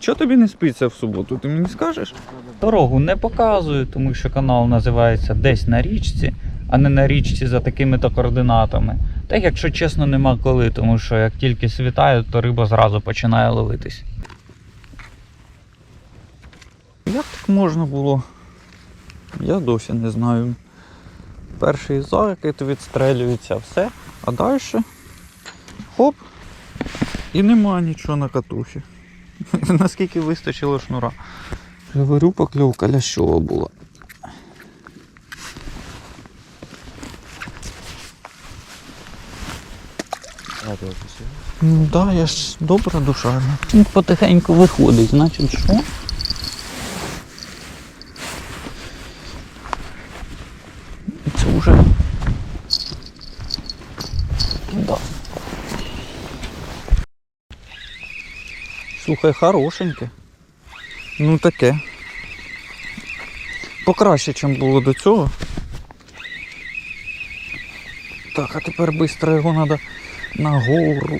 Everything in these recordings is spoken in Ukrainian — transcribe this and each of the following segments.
Чого тобі не спиться в суботу? Ти мені скажеш? Дорогу не показую, тому що канал називається Десь на річці, а не на річці за такими-то координатами. Та якщо чесно, нема коли, тому що як тільки світає, то риба зразу починає ловитись. Як так можна було? Я досі не знаю. Перший закид відстрелюється, все. А далі хоп. І нема нічого на катухі. Наскільки вистачило шнура. Говорю, покльовка лящова була. Ну так, да, я ж добра душа. Він потихеньку виходить, значить що? Це вже. Да. Слухай, хорошеньке. Ну таке. Покраще, ніж було до цього. Так, а тепер швидко його треба нагору.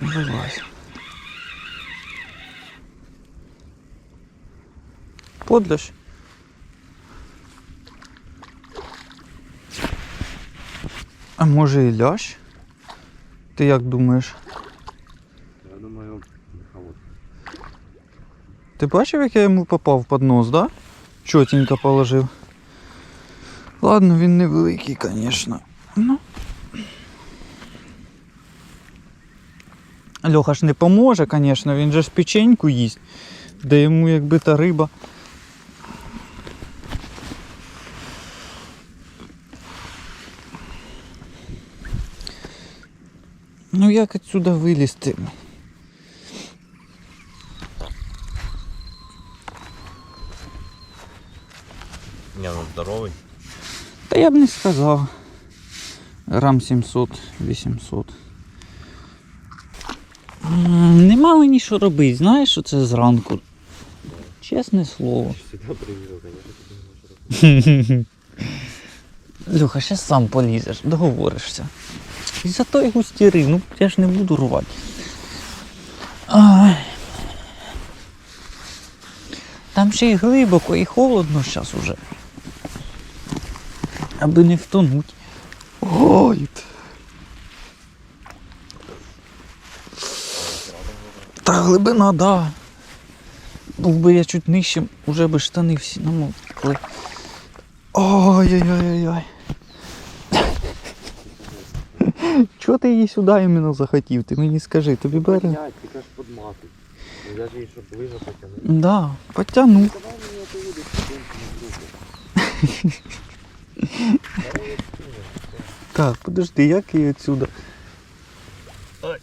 Вилазь. Подляш. А може і лящ? Ти як думаєш? Я думаю, меховод. Ти бачив, як я йому попав під нос, да? Чотенько положив. Ладно, він невеликий, звісно. Ну. Льоха ж не поможе, звісно, він же ж печеньку їсть, де йому якби та риба. Ну як отсюда вилізти? Не, ну здоровий. Та я б не сказав. Грам 700-800. М, Нема мені що робити, знаєш, що це зранку. Чесне слово. Люха, ще сам полізеш, договоришся. І за той густіри, ну я ж не буду рвати. Ай. Там ще й глибоко і холодно зараз уже. Аби не втонуть. Ой. Та глибина, да. Був би я чуть нижче, уже би штани всі намокли. Ой-ой-ой-ой. Чого ти її сюди іменно захотів? Ти мені скажи, тобі бере? Блять, ти кажеш подмати. Ну я ж її, щоб ближе потягнути. Да, потягну. Давай мені їде потім групу. Так, подожди, як її отсюда? Та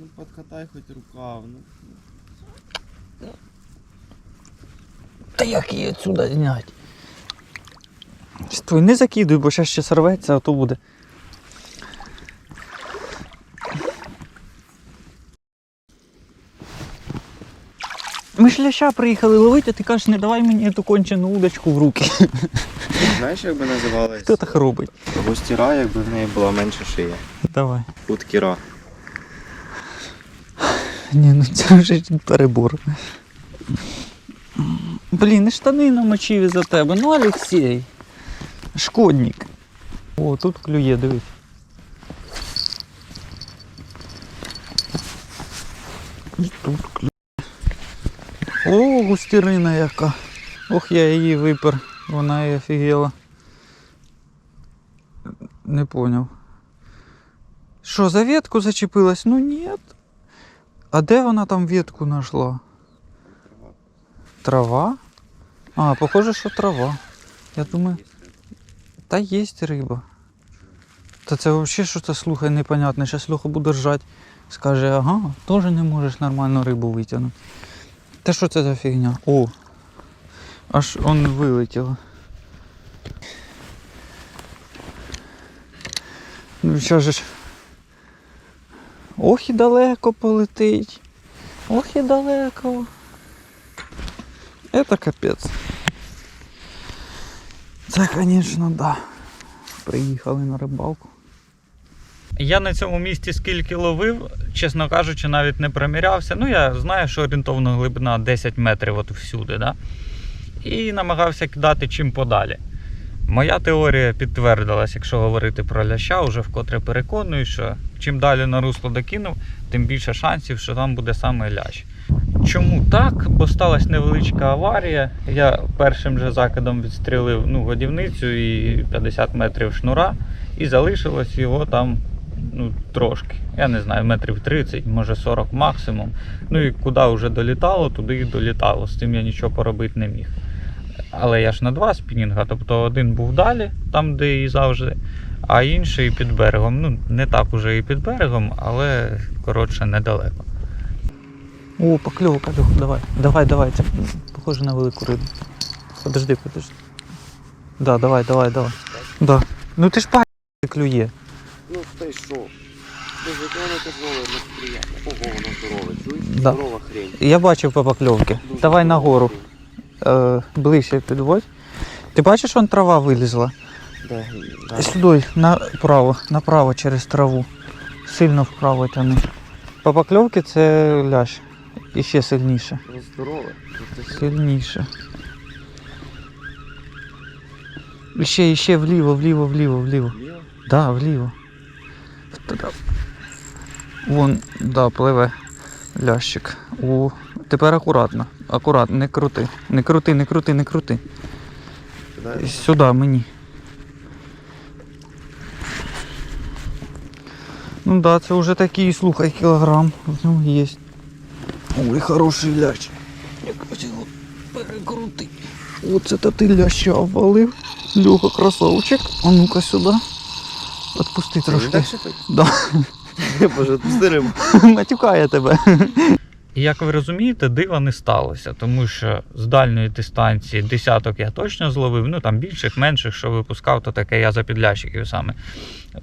ну подкатай хоч рукав, ну. Та як її відсюди зняти? Стой, не закидуй, бо зараз ще сорветься, а то буде. Ми ж ляща приїхали ловити, а ти кажеш, не давай мені ту кончену удочку в руки. Знаєш, як би називалась? Хто так робить? Густіра, якби в неї була менша шия. Давай. Уткіра. Ні, ну це вже перебор. Блін, і штани намочив із-за тебе. Ну, Олексій. Шкодник. О, тут клює, дивись. Тут клює. О, густірина яка. Ох, я її випер. Вона і офігела. Не поняв. Що, за ветку зачепилась? Ну ні. А де вона там ветку знайшла? Трава? А, похоже, що трава. Я думаю. Та є риба. Та це взагалі щось, слухай, непонятне. Зараз Льоха буде ржати. Скаже, ага, теж не можеш нормально рибу витягнути. Та що це за фігня? О! Аж он вилетіло. Ну, що ж. Ох і далеко полетить. Ох і далеко. Это капець. Це, звісно, да. Приїхали на рибалку. Я на цьому місці скільки ловив, чесно кажучи, навіть не примірявся. Ну, я знаю, що орієнтовна глибина 10 метрів от всюди, да? і намагався кидати чим подалі. Моя теорія підтвердилась, якщо говорити про ляща, вже вкотре переконую, що чим далі на русло докинув, тим більше шансів, що там буде саме лящ. Чому так? Бо сталася невеличка аварія. Я першим же закидом відстрілив ну, годівницю і 50 метрів шнура, і залишилось його там ну, трошки. Я не знаю, метрів 30, може 40 максимум. Ну і куди вже долітало, туди і долітало. З цим я нічого поробити не міг. Але я ж на два спінінга, тобто один був далі, там, де і завжди, а інший під берегом. Ну, не так уже і під берегом, але коротше недалеко. О, покльовка, давай. Давай, давай. Це похоже на велику рибу. Подожди, подожди. Да, давай, давай, давай. Да. Ну ти ж па клює. Та й що? Ого, воно здорове, чуєш? Да. Здорова хрень. Я бачив по покльовки. Дуже Давай здорова нагору. хрень. Е, ближче підводь. Ти бачиш, вон трава вилізла? Да, да. Сюди, направо, направо через траву. Сильно вправо тяни. По покльовці це лящ. І ще сильніше. Ну, здорове. Ну, ти Сильніше. І ще, і ще вліво, вліво, вліво, вліво. Ліво? Да, вліво. Туди. Вон, да, пливе лящик. О, тепер акуратно. Акуратно, не крути. Не крути, не крути, не крути. Сюди мені. Ну да, це вже такий, слухай, кілограм. Ну, є. Ой, хороший лящ. Якось його перекрути. Оце то ти ляща обвалив. Льоха, красавчик. А ну-ка сюди. Отпусти трошки. Да. Боже, пусти рибу. Матюкає тебе. І як ви розумієте, дива не сталося, тому що з дальньої дистанції десяток я точно зловив, ну там більших, менших, що випускав, то таке я за підлящиків саме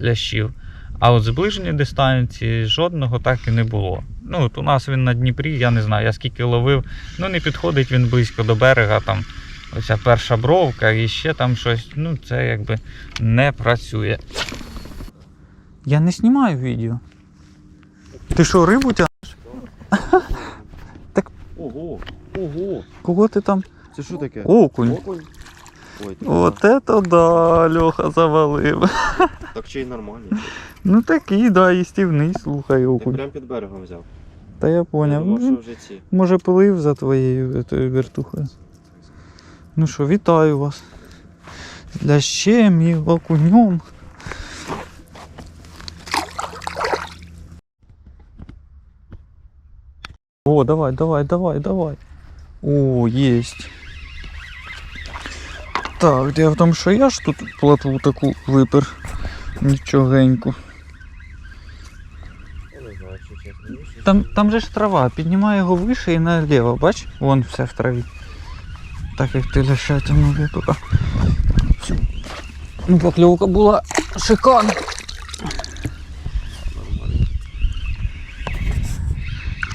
лящів. А от з ближньої дистанції жодного так і не було. Ну, от у нас він на Дніпрі, я не знаю, я скільки ловив, ну не підходить він близько до берега, там оця перша бровка і ще там щось, ну це якби не працює. Я не знімаю відео. Ти що, рибу тя? Ого, ого. Кого ти там? Це що таке? Окунь. Окунь? Ой, ти От это да, Льоха завалив. Так ще й нормальний. Ну такий, да, їстівний, слухай, Ти окунь. прям під берегом взяв. Та я Я поняв. думав, Ну, що вже ці. Може плив за твоєю тою вертухою. Ну що, вітаю вас. З лящем і окунем. О, давай, давай, давай, давай. О, есть. Так, дело в тому, що я ж тут платву таку випер. Нічогеньку. Там, там же ж трава, піднімай його вище і наліво, бач? Вон все в траві. Так як ти лишатиму випика. Ну, покльовка була шикарна. нормально.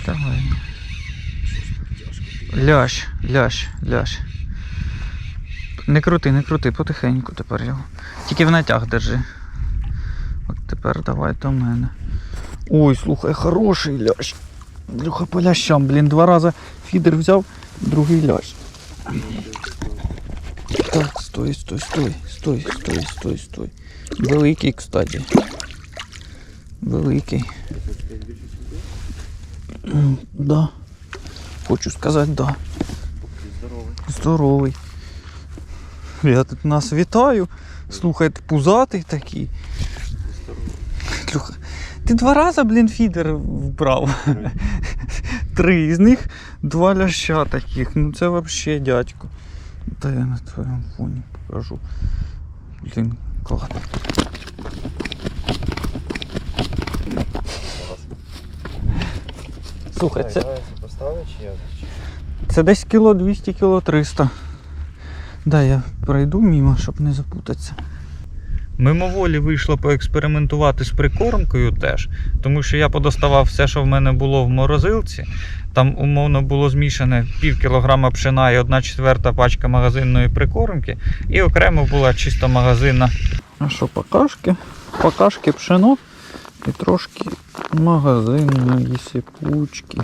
Давай. Лящ, лящ, лящ. Не крути, не крути, потихеньку тепер його. Тільки в натяг держи. От тепер давай до мене. Ой, слухай, хороший лящ. Люха по лящам, блін, два рази фідер взяв, другий лящ. Так, стой, стой, стой, стой, стой, стой, стой. Великий, кстати. Великий. Ти хочеш більше сюди? М, Да. Хочу сказати, да. Здоровий. Здоровий. Я тут нас вітаю. Слухай, ти пузатий такий. Здоровий. Ти два рази, блін, фідер вбрав. Три. Три з них два ляща таких. Ну це взагалі дядько. Та я на твоєму фоні покажу. Блін, клас. Слухай, це? Це десь кіло 200, кіло 300. Да, я пройду мимо, щоб не запутатися. Мимоволі вийшло поекспериментувати з прикормкою теж, тому що я подоставав все, що в мене було в морозилці. Там умовно було змішане пів кілограма пшена і одна четверта пачка магазинної прикормки, і окремо була чисто магазинна. А що, покашки? Покашки, пшено. І трошки магазинної сипучки.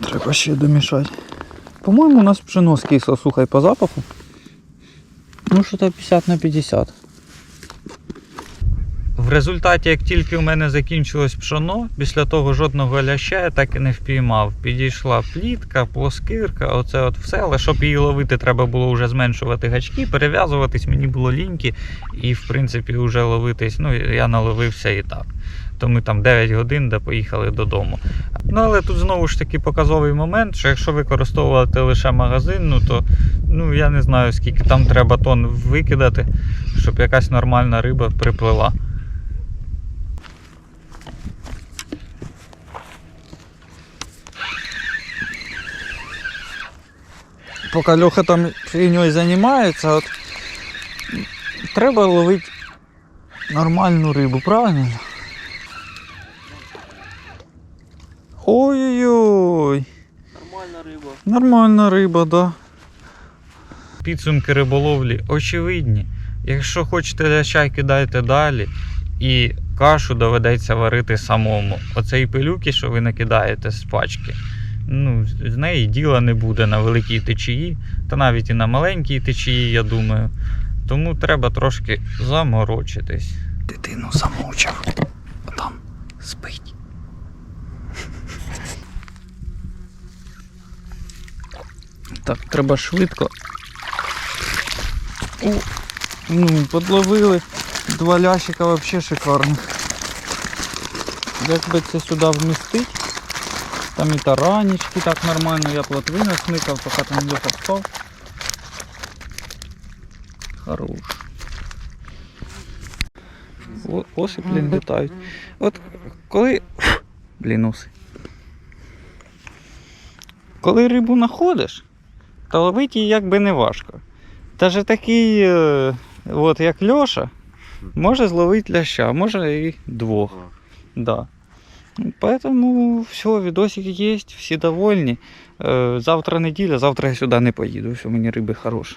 Треба ще домішати. По-моєму, у нас пшено скисло, слухай, по запаху. Ну, що то 50 на 50. В результаті, як тільки в мене закінчилось пшоно, після того жодного ляща я так і не впіймав. Підійшла плітка, плоскирка, оце от все. Але щоб її ловити, треба було вже зменшувати гачки, перев'язуватись, мені було ліньки, і в принципі вже ловитись. Ну, я наловився і так. То ми там 9 годин де поїхали додому. Ну але тут знову ж таки показовий момент, що якщо використовувати лише магазинну, то ну я не знаю скільки там треба тонн викидати, щоб якась нормальна риба приплила. Поки Льоха там фігньою займається, от треба ловити нормальну рибу, правильно? Ой-ой-ой, Нормальна риба. нормальна риба, да. Підсумки риболовлі очевидні. Якщо хочете ляща, кидайте далі. І кашу доведеться варити самому. Оцей пилюки, що ви накидаєте з пачки, ну, з неї діла не буде на великій течії, та навіть і на маленькій течії, я думаю. Тому треба трошки заморочитись. Дитину замучив. А там спить. Так, треба швидко. О, ну, подловили. Два лящика вообще шикарних. Як би це сюди вмістити? Там і таранічки так нормально, я плотви насмикав, поки там Льоха спав. Хорош. О- Оси, блін, літають. От коли. Блін, оси. Коли рибу знаходиш, то ловити її якби не важко. Даже такий, е, от як Льоша, може зловити ляща, може і двох. Да. Поэтому все, видосики есть, всі довольні. Е, Завтра неділя, завтра я сюди не поїду, все, мені риби хороші.